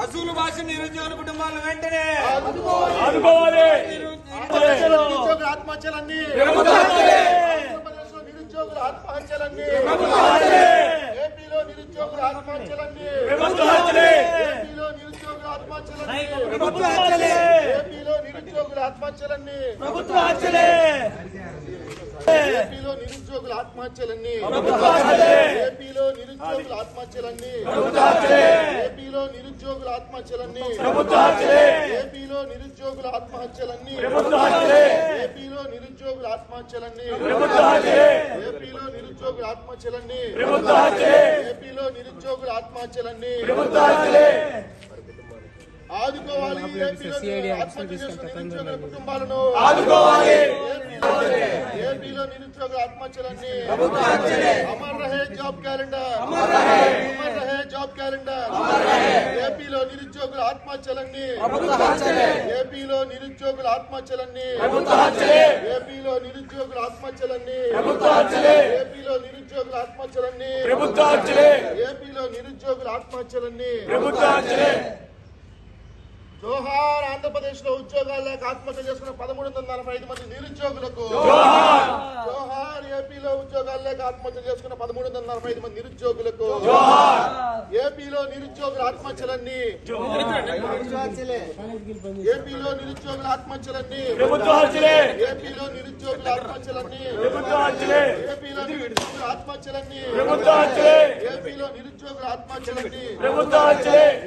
అసూలు భాష నిరుద్యోగ కుటుంబాల వెంటనే ఆదుకోవాలి నిరుద్యోగుల ఆత్మహత్యలన్నీ నిరుద్యోగుల ఆత్మహత్యలన్నీ ఏపీలో నిరుద్యోగుల ఆత్మహత్యలన్నీ! ఏపీలో నిరుద్యోగుల ఆత్మహత్యలన్నీ! ఏపీలో నిరుద్యోగుల ఆత్మహత్యలన్నీ ప్రభుత్వాలే! ఏపీలో నిరుద్యోగుల ఆత్మహత్యలన్నీ. ఏపీలో నిరుద్యోగుల ఆత్మహత్యలన్నీ. ఏపీలో నిరుద్యోగుల ఆత్మహత్యలన్నీ. ఏపీలో నిరుద్యోగుల ఆత్మహత్యలన్నీ. ఏపీలో నిరుద్యోగుల ఆత్మహత్యలన్నీ. ఏపీలో నిరుద్యోగుల ఆత్మహత్యలన్నీ. ఏపీలో నిరుద్యోగుల ఆత్మహత్యలన్నీ. ఆదుకోవాలి కుటుంబాలను ఆదుకోవాలి! ఏపీలో నిరుద్యోగుల ఆత్మహత్యలన్నీ! అమర్ రహే జాబ్ క్యాలెండర్ అమర్ రహే జాబ్ క్యాలెండర్ ఏపీలో నిరుద్యోగుల ఆత్మహత్యలన్నీ! ఏపీలో నిరుద్యోగుల ఆత్మహత్యలన్నీ! ఏపీలో నిరుద్యోగుల ఆత్మహత్యలన్నీ! ఏపీలో నిరుద్యోగుల ఆత్మహత్యలన్నీ! ఏపీలో నిరుద్యోగుల ఆత్మహత్యలన్నీ! జోహార్ ఆంధ్రప్రదేశ్లో ఉద్యోగాలు లేక ఆత్మహత్య చేసుకున్న పదమూడు వందల నలభై ఐదు మంది నిరుద్యోగులకు జోహార్! జోహార్ ఏపీలో ఉద్యోగాలు లేక ఆత్మహత్య చేసుకున్న పదమూడు వందల నలభై ఐదు మంది నిరుద్యోగులకు జోహార్! ఏపీలో నిరుద్యోగుల ఆత్మహత్యలన్నీ ఏపీలో నిరుద్యోగుల ఆత్మహత్యలన్నీ! ఏపీలో నిరుద్యోగుల ఆత్మహత్యలన్నీ! ఏపీలో నిరుద్యోగుల ఆత్మహత్యలన్నీ! ఏపీలో నిరుద్యోగుల ఆత్మహత్యలన్నీ!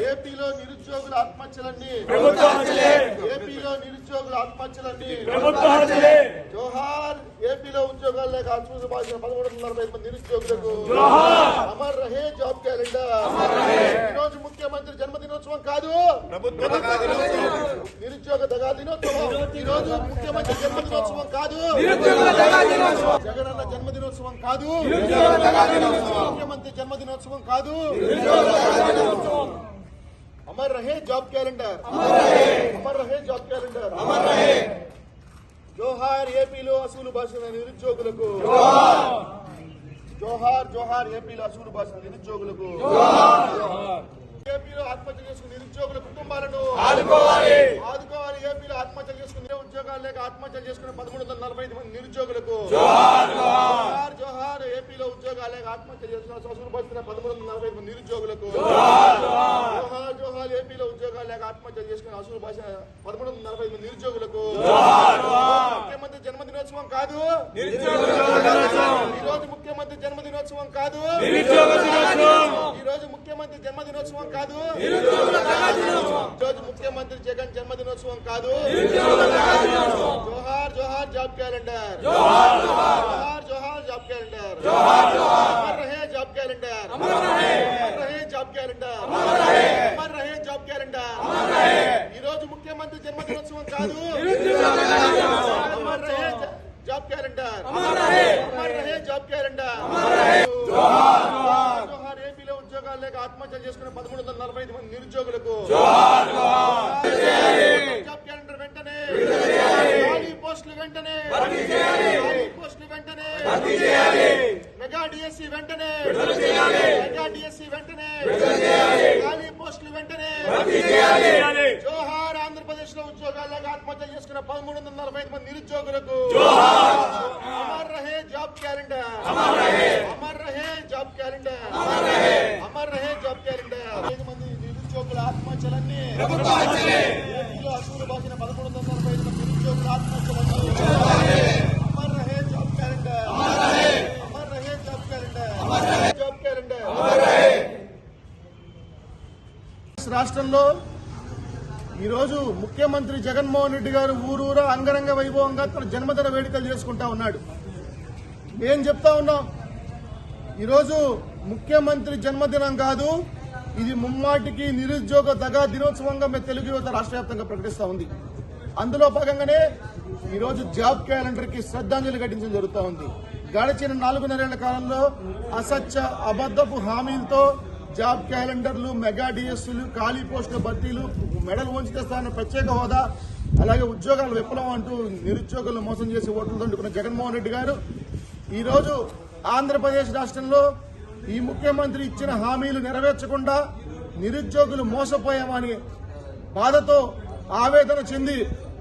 ఏపీలో నిరుద్యోగుల ఆత్మహత్యలన్నీ ప్రభుత్వాలే! ఏపీలో నిరుద్యోగుల ఆత్మహత్యలన్నీ! జోహార్ ఏపీలో ఉద్యోగాలు లేక చూసి బాధిన పదమూడు వందల ఐదు మంది నిరుద్యోగులకు! అమర్ రహే జాబ్ క్యాలెండర్. ఈ రోజు ముఖ్యమంత్రి జన్మదినోత్సవం కాదు. నిరుద్యోగ దగా దినోత్సవం ఈ రోజు ముఖ్యమంత్రి జన్మదినోత్సవం కాదు. జగనన్న జన్మదినోత్సవం కాదు. ముఖ్యమంత్రి జన్మదినోత్సవం కాదు. అమర్ రహే జాబ్ క్యాలెండర్ అమర్ రహే జాబ్ క్యాలెండర్ జోహార్ ఏపీలో అసూలు భాషల నిరుద్యోగులకు జోహార్ జోహార్ ఏపీలో అసూలు భాషల నిరుద్యోగులకు ఏపీలో ఆత్మహత్య చేసుకున్న నిరుద్యోగుల కుటుంబాలను। ఆదుకోవాలి! ఆదుకోవాలి ఏపీలో ఆత్మహత్య చేసుకున్న ఉద్యోగాలు లేక ఆత్మహత్య చేసుకున్న పదమూడు వందల నలభై ఐదు మంది నిరుద్యోగులకు। జోహార్ జోహార్। ఏపీలో ఉద్యోగాలు లేక ఆత్మహత్య చేసుకున్న అసూలు భాషల పదమూడు వందల నలభై ఐదు మంది నిరుద్యోగులకు। జోహార్ జోహార్ ఏపీలో ఉద్యోగాలు లేక ఆత్మహత్య చేసుకున్న అసూలు భాష పదమూడు వందల నలభై ఐదు మంది నిరుద్యోగులకు ముఖ్యమంత్రి జన్మదినోత్సవం కాదు. ఈ రోజు ముఖ్యమంత్రి జన్మదినోత్సవం కాదు. నిరుద్యోగ దినోత్సవం! ఈ రోజు ముఖ్యమంత్రి జన్మదినోత్సవం కాదు. ఈ రోజు ముఖ్యమంత్రి జగన్ జన్మదినోత్సవం కాదు. జోహార్ జోహార్ జాబ్ క్యాలెండర్. జోహార్ జోహార్ జాబ్ క్యాలెండర్. అమర్ రహే జాబ్ క్యాలెండర్. అమర్ రహే. Job calendar. అమర్ రహే జాబ్ క్యాలెండర్. ఈ రోజు ముఖ్యమంత్రి జన్మదినోత్సవం కాదు అమర్ రహే జ- జాబ్ క్యాలెండర్ అమర్ రహే జాబ్ క్యాలెండర్ జోహార్ ఏపీలో ఉద్యోగాలు లేక ఆత్మహత్య చేసుకున్న పదమూడు వందల నలభై ఐదు మంది నిరుద్యోగులకు జాబ్ క్యాలెండర్ వెంటనే ఖాళీ పోస్టులు వెంటనే ఖాళీ పోస్టులు వెంటనే మెగా డిఎస్సి వెంటనే మెగా డిఎస్సి వెంటనే ఖాళీ పోస్టులు వెంటనే చేయాలి! జోహార్ ఆంధ్రప్రదేశ్లో ఉద్యోగాలు లేక ఆత్మహత్య చేసుకున్న పదమూడు వందల నలభై ఐదు మంది నిరుద్యోగులకు అమర్ రహే జాబ్ క్యాలెండర్. అమర్ రహే! Job calendar. అమర్ రహే! Job calendar. ఐదు మంది నిరుద్యోగుల ఆత్మహత్యలన్నీ అసూలు బాసిన పదమూడు వందల నలభై ఐదు మంది నిరుద్యోగుల ఆత్మహత్యలన్నీ రాష్ట్రంలో ఈరోజు ముఖ్యమంత్రి జగన్మోహన్ రెడ్డి గారు ఊరూరా అంగరంగ వైభవంగా తన జన్మదిన వేడుకలు చేసుకుంటా ఉన్నాడు. నేను చెప్తా ఉన్నాం ఈరోజు ముఖ్యమంత్రి జన్మదినం కాదు ఇది ముమ్మాటికి నిరుద్యోగ దగా దినోత్సవంగా మేము తెలుగు యువత రాష్ట్ర వ్యాప్తంగా ప్రకటిస్తూ ఉంది. అందులో భాగంగానే ఈరోజు జాబ్ క్యాలెండర్కి శ్రద్ధాంజలి ఘటించడం జరుగుతూ ఉంది. గడిచిన నాలుగున్నరేళ్ళ కాలంలో అసత్య అబద్ధపు హామీలతో జాబ్ క్యాలెండర్లు మెగా డిఎస్లు ఖాళీ పోస్టుల భర్తీలు మెడల్ వంచుకేస్తాన ప్రత్యేక హోదా అలాగే ఉద్యోగాల విఫలం అంటూ నిరుద్యోగులను మోసం చేసి ఓట్లతో తండుకున్న జగన్మోహన్ రెడ్డి గారు. ఈరోజు ఆంధ్రప్రదేశ్ రాష్ట్రంలో ఈ ముఖ్యమంత్రి ఇచ్చిన హామీలు నెరవేర్చకుండా నిరుద్యోగులు మోసపోయామని బాధతో ఆవేదన చెంది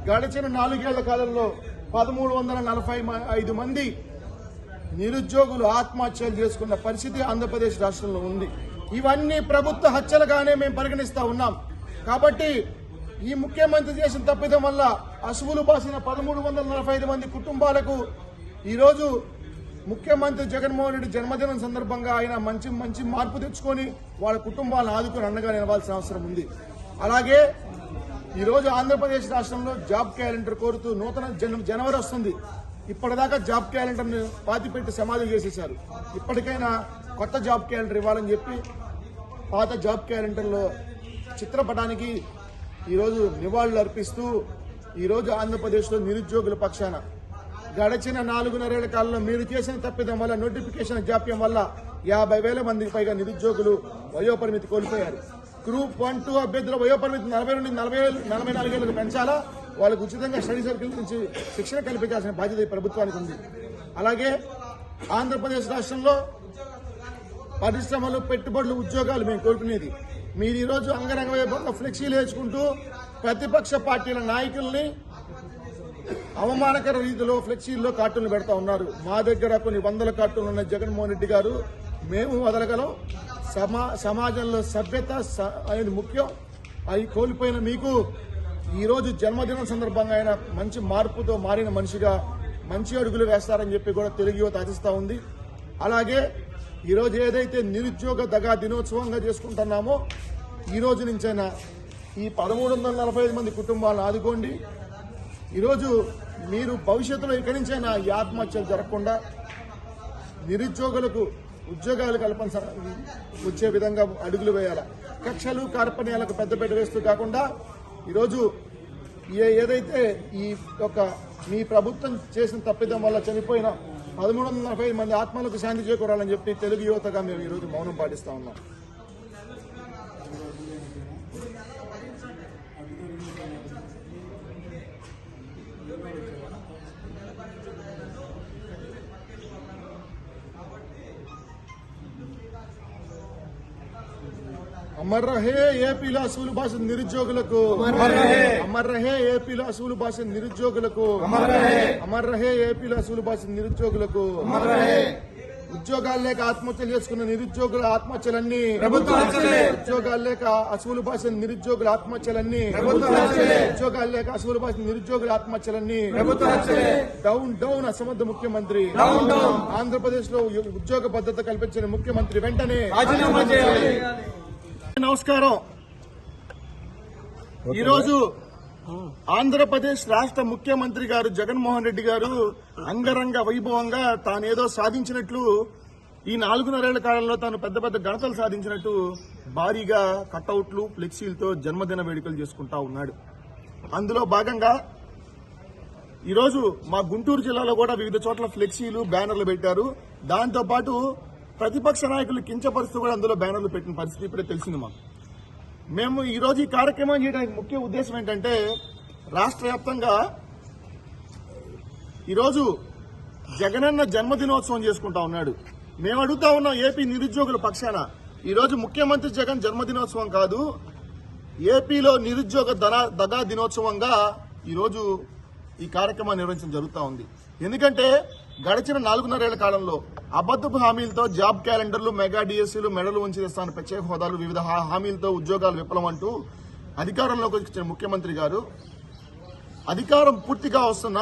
గడిచిన నాలుగేళ్ళ కాలంలో పదమూడు వందల నలభై మ- ఐదు మంది నిరుద్యోగులు ఆత్మహత్యలు చేసుకున్న పరిస్థితి ఆంధ్రప్రదేశ్ రాష్ట్రంలో ఉంది. ఇవన్నీ ప్రభుత్వ హత్యలుగానే మేము పరిగణిస్తా ఉన్నాం. కాబట్టి ఈ ముఖ్యమంత్రి చేసిన తప్పిదం వల్ల అసువులు బాసిన పదమూడు వందల నలభై ఐదు మంది కుటుంబాలకు ఈరోజు ముఖ్యమంత్రి జగన్మోహన్ రెడ్డి జన్మదినం సందర్భంగా ఆయన మంచి మంచి మార్పు తెచ్చుకొని వాళ్ళ కుటుంబాలను ఆదుకుని అండగా నిలవాల్సిన అవసరం ఉంది. అలాగే ఈరోజు ఆంధ్రప్రదేశ్ రాష్ట్రంలో జాబ్ క్యాలెండర్ కోరుతూ నూతన జన- జనవరి వస్తుంది. ఇప్పటిదాకా జాబ్ క్యాలెండర్ను పాతిపెట్టి సమాధి చేసేశారు. ఇప్పటికైనా కొత్త జాబ్ క్యాలెండర్ ఇవ్వాలని చెప్పి పాత జాబ్ క్యాలెండర్లో చిత్రపటానికి ఈరోజు నివాళులు అర్పిస్తూ ఈరోజు ఆంధ్రప్రదేశ్లో నిరుద్యోగుల పక్షాన గడిచిన నాలుగున్నరేళ్ళ కాలంలో మీరు చేసిన తప్పిదం వల్ల నోటిఫికేషన్ జాప్యం వల్ల యాభై వేల మందికి పైగా నిరుద్యోగులు వయోపరిమితి కోల్పోయారు. గ్రూప్ వన్ టూ అభ్యర్థుల వయోపరిమితి నలభై నుండి నలభై నలభై నాలుగేళ్ళకు పెంచాలా? వాళ్ళకు ఉచితంగా స్టడీ సర్కిల్ నుంచి శిక్షణ కల్పించాల్సిన బాధ్యత ప్రభుత్వానికి ఉంది. అలాగే ఆంధ్రప్రదేశ్ రాష్ట్రంలో పరిశ్రమలు పెట్టుబడులు ఉద్యోగాలు మేము కోరుకునేది. మీరు ఈరోజు అంగరంగ వైభవంగా ఫ్లెక్సీలు వేసుకుంటూ ప్రతిపక్ష పార్టీల నాయకుల్ని అవమానకర రీతిలో ఫ్లెక్సీల్లో కార్టూన్లు పెడతా ఉన్నారు. మా దగ్గర కొన్ని వందల కార్టూన్లు ఉన్న జగన్మోహన్ రెడ్డి గారు మేము వదలగలం. సమా సమాజంలో సభ్యత స- అనేది ముఖ్యం. అవి కోల్పోయిన మీకు ఈరోజు జన్మదినం సందర్భంగా ఆయన మంచి మార్పుతో మారిన మనిషిగా మంచి అడుగులు వేస్తారని చెప్పి కూడా తెలుగు యువత ఆశిస్తా ఉంది. అలాగే ఈరోజు ఏదైతే నిరుద్యోగ దగా దినోత్సవంగా చేసుకుంటున్నామో ఈరోజు నుంచైనా ఈ పదమూడు వందల నలభై ఐదు మంది కుటుంబాలను ఆదుకోండి. ఈరోజు మీరు భవిష్యత్తులో ఇక్కడి నుంచైనా ఈ ఆత్మహత్యలు జరగకుండా నిరుద్యోగులకు ఉద్యోగాలు కల్పన స- వచ్చే విధంగా అడుగులు వేయాలి? కక్షలు కార్పణ్యాలకు పెద్దపీట వేస్తూ కాకుండా ఈరోజు ఏ ఏదైతే ఈ యొక్క మీ ప్రభుత్వం చేసిన తప్పిదం వల్ల చనిపోయిన పదమూడు వందల నలభై మంది ఆత్మలకు శాంతి చేకూరాలని చెప్పి తెలుగు యువతగా మేము ఈరోజు మౌనం పాటిస్తా ఉన్నాం. అమర్ రహే ఏపీలో అసూలు భాష నిరుద్యోగులకు. అమర్ రహే ఏపీలో అసూలు భాష నిరుద్యోగులకు. అమర్ రహే ఏపీలో అసూలు భాష నిరుద్యోగులకు. ఉద్యోగాలు లేక ఆత్మహత్యలు చేసుకున్న నిరుద్యోగుల ఆత్మహత్యలన్నీ. ఉద్యోగాలు లేక అసూలు భాష నిరుద్యోగుల ఆత్మహత్యలన్నీ. ఉద్యోగాలు లేక అసూలు భాష నిరుద్యోగుల ఆత్మహత్యలన్నీ. డౌన్ డౌన్ అసమర్థ ముఖ్యమంత్రి. ఆంధ్రప్రదేశ్లో ఉద్యోగ భద్రత కల్పించిన ముఖ్యమంత్రి వెంటనే. నమస్కారం. ఈరోజు ఆంధ్రప్రదేశ్ రాష్ట్ర ముఖ్యమంత్రి గారు జగన్మోహన్ రెడ్డి గారు అంగరంగ వైభవంగా తానేదో సాధించినట్లు ఈ నాలుగున్నరేళ్ళ కాలంలో తాను పెద్ద పెద్ద ఘనతలు సాధించినట్టు భారీగా కటౌట్లు ఫ్లెక్సీలతో జన్మదిన వేడుకలు చేసుకుంటా ఉన్నాడు. అందులో భాగంగా ఈరోజు మా గుంటూరు జిల్లాలో కూడా వివిధ చోట్ల ఫ్లెక్సీలు బ్యానర్లు పెట్టారు. దాంతో పాటు ప్రతిపక్ష నాయకులు కించపరుస్తూ కూడా అందులో బ్యానర్లు పెట్టిన పరిస్థితి ఇప్పుడే తెలిసింది మాకు. మేము ఈరోజు ఈ కార్యక్రమం చేయడానికి ముఖ్య ఉద్దేశం ఏంటంటే రాష్ట్ర వ్యాప్తంగా ఈరోజు జగనన్న జన్మదినోత్సవం చేసుకుంటా ఉన్నాడు. మేము అడుగుతా ఉన్నాం ఏపీ నిరుద్యోగుల పక్షాన. ఈరోజు ముఖ్యమంత్రి జగన్ జన్మదినోత్సవం కాదు ఏపీలో నిరుద్యోగ ధన దగా దినోత్సవంగా ఈరోజు ఈ కార్యక్రమం నిర్వహించడం జరుగుతూ ఉంది. ఎందుకంటే గడిచిన నాలుగున్నరేళ్ళ కాలంలో అబద్ధపు హామీలతో జాబ్ క్యాలెండర్లు మెగా డిఎస్సీలు మెడలు ఉంచి తెస్తాను ప్రత్యేక హోదాలు వివిధ హామీలతో ఉద్యోగాలు విఫలం అంటూ అధికారంలోకి వచ్చిన ముఖ్యమంత్రి గారు అధికారం పూర్తిగా వస్తున్న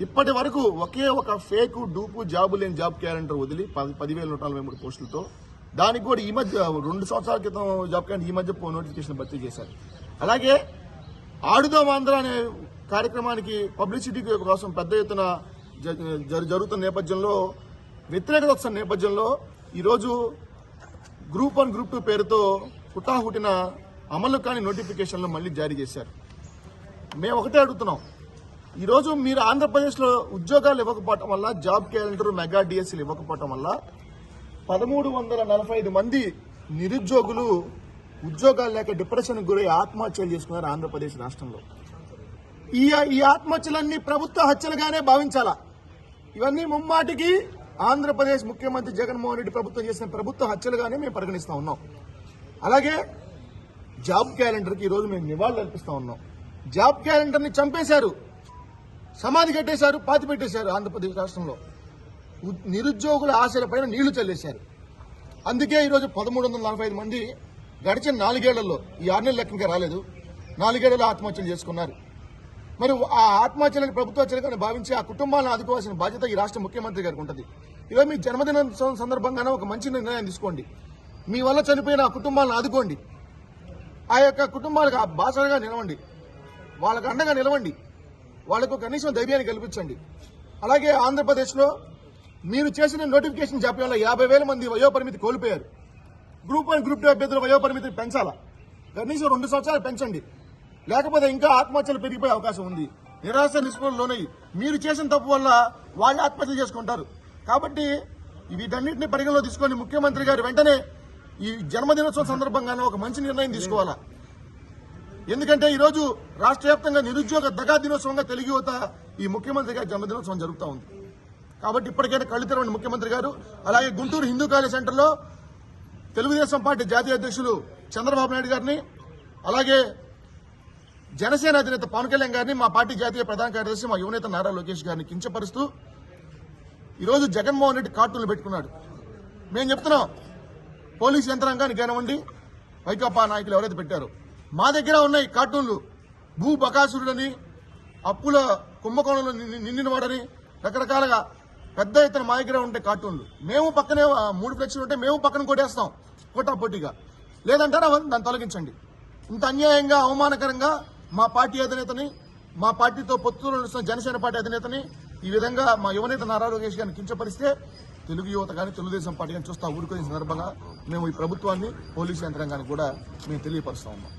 ఇప్పటి వరకు ఒకే ఒక ఫేక్ డూపు జాబు లేని జాబ్ క్యాలెండర్ వదిలి పది పదివేల నూట నలభై మూడు పోస్టులతో దానికి కూడా ఈ మధ్య రెండు సంవత్సరాల క్రితం జాబ్ క్యాలెండర్ ఈ మధ్య నోటిఫికేషన్ భర్తీ చేశారు. అలాగే ఆడుదాం ఆంధ్ర అనే కార్యక్రమానికి పబ్లిసిటీ కోసం పెద్ద ఎత్తున జరుగుతున్న నేపథ్యంలో వ్యతిరేకత వస్తున్న నేపథ్యంలో ఈరోజు గ్రూప్ వన్ గ్రూప్ టూ పేరుతో హుటాహుటిన అమలు కాని నోటిఫికేషన్లు మళ్ళీ జారీ చేశారు. మేము ఒకటే అడుగుతున్నాం. ఈరోజు మీరు ఆంధ్రప్రదేశ్లో ఉద్యోగాలు ఇవ్వకపోవటం వల్ల జాబ్ క్యాలెండర్ మెగా డిఎస్సీలు ఇవ్వకపోవటం వల్ల పదమూడు వందల నలభై ఐదు మంది నిరుద్యోగులు ఉద్యోగాలు లేక డిప్రెషన్ గురై ఆత్మహత్యలు చేసుకున్నారు ఆంధ్రప్రదేశ్ రాష్ట్రంలో. ఈ ఈ ఆత్మహత్యలన్నీ ప్రభుత్వ హత్యలుగానే భావించాలా? ఇవన్నీ ముమ్మాటికి ఆంధ్రప్రదేశ్ ముఖ్యమంత్రి జగన్మోహన్ రెడ్డి ప్రభుత్వం చేసిన ప్రభుత్వ హత్యలుగానే మేము పరిగణిస్తా ఉన్నాం. అలాగే జాబ్ క్యాలెండర్కి ఈరోజు మేము నివాళులు అర్పిస్తా ఉన్నాం. జాబ్ క్యాలెండర్ని చంపేశారు. సమాధి కట్టేశారు పాతి పెట్టేశారు ఆంధ్రప్రదేశ్ రాష్ట్రంలో. నిరుద్యోగుల నిరుద్యోగుల ఆశలపైన నీళ్ళు చల్లేశారు. అందుకే ఈరోజు పదమూడు వందల నలభై ఐదు మంది గడిచిన నాలుగేళ్ళలో ఈ ఆరు నెలల లెక్క రాలేదు. నాలుగేళ్ళలో ఆత్మహత్యలు చేసుకున్నారు. మరి ఆ ఆత్మహత్యలను ప్రభుత్వ హత్యలుగా భావించి ఆ కుటుంబాలను ఆదుకోవాల్సిన బాధ్యత ఈ రాష్ట్ర ముఖ్యమంత్రి గారికి ఉంటుంది. ఇదో మీ జన్మదిన సందర్భంగానే ఒక మంచి నిర్ణయం తీసుకోండి. మీ వల్ల చనిపోయిన ఆ కుటుంబాలను ఆదుకోండి. ఆ యొక్క కుటుంబాలకు ఆ బాసరగా నిలవండి. వాళ్ళకు అండగా నిలవండి. వాళ్ళకు కనీసం ధైర్యాన్ని కల్పించండి. అలాగే ఆంధ్రప్రదేశ్లో మీరు చేసిన నోటిఫికేషన్ జాప్యం వల్ల యాభై వేల మంది వయోపరిమితి కోల్పోయారు. గ్రూప్ వన్ గ్రూప్ టూ అభ్యర్థుల వయోపరిమితిని పెంచాలా? కనీసం రెండు సంవత్సరాలు పెంచండి. లేకపోతే ఇంకా ఆత్మహత్యలు పెరిగిపోయే అవకాశం ఉంది. నిరాశ నిస్పృహలోనై మీరు చేసిన తప్పు వల్ల వాళ్ళు ఆత్మహత్యలు చేసుకుంటారు. కాబట్టి వీటన్నింటిని పరిగణలో తీసుకొని ముఖ్యమంత్రి గారు వెంటనే ఈ జన్మదినోత్సవం సందర్భంగానే ఒక మంచి నిర్ణయం తీసుకోవాలా? ఎందుకంటే ఈరోజు రాష్ట్ర వ్యాప్తంగా నిరుద్యోగ దగా దినోత్సవంగా తెలుగు యువత ఈ ముఖ్యమంత్రి గారి జన్మదినోత్సవం జరుగుతూ ఉంది. కాబట్టి ఇప్పటికైనా కళ్ళు తెరవండి ముఖ్యమంత్రి గారు. అలాగే గుంటూరు హిందూ కాలేజ్ సెంటర్లో తెలుగుదేశం పార్టీ జాతీయ అధ్యక్షులు చంద్రబాబు నాయుడు గారిని అలాగే జనసేన అధినేత పవన్ కళ్యాణ్ గారిని మా పార్టీ జాతీయ ప్రధాన కార్యదర్శి మా యువనేత నారా లోకేష్ గారిని కించపరుస్తూ ఈరోజు జగన్మోహన్ రెడ్డి కార్టూన్లు పెట్టుకున్నాడు. మేము చెప్తున్నాం పోలీస్ యంత్రాంగాన్ని కానివ్వండి వైకాపా నాయకులు ఎవరైతే పెట్టారో. మా దగ్గర ఉన్నాయి కార్టూన్లు. భూ బకాసురుడని అప్పుల కుంభకోణంలో నిండినవాడని రకరకాలుగా పెద్ద ఎత్తున మా దగ్గర ఉంటే కార్టూన్లు. మేము పక్కనే మూడు ఫ్లెక్స్లు ఉంటే మేము పక్కన కొట్టేస్తాం పోటాపోటీగా. లేదంటారా? దాన్ని తొలగించండి. ఇంత అన్యాయంగా అవమానకరంగా మా పార్టీ అధినేతని మా పార్టీతో పొత్తులు నడుస్తున్న జనసేన పార్టీ అధినేతని ఈ విధంగా మా యువనేత నారా లోకేష్ గారిని కించపరిస్తే తెలుగు యువత కానీ తెలుగుదేశం పార్టీ కానీ చూస్తా ఊరుకునే సందర్భంగా మేము ఈ ప్రభుత్వాన్ని పోలీసు యంత్రాంగానికి కూడా మేము తెలియపరుస్తా ఉన్నాం.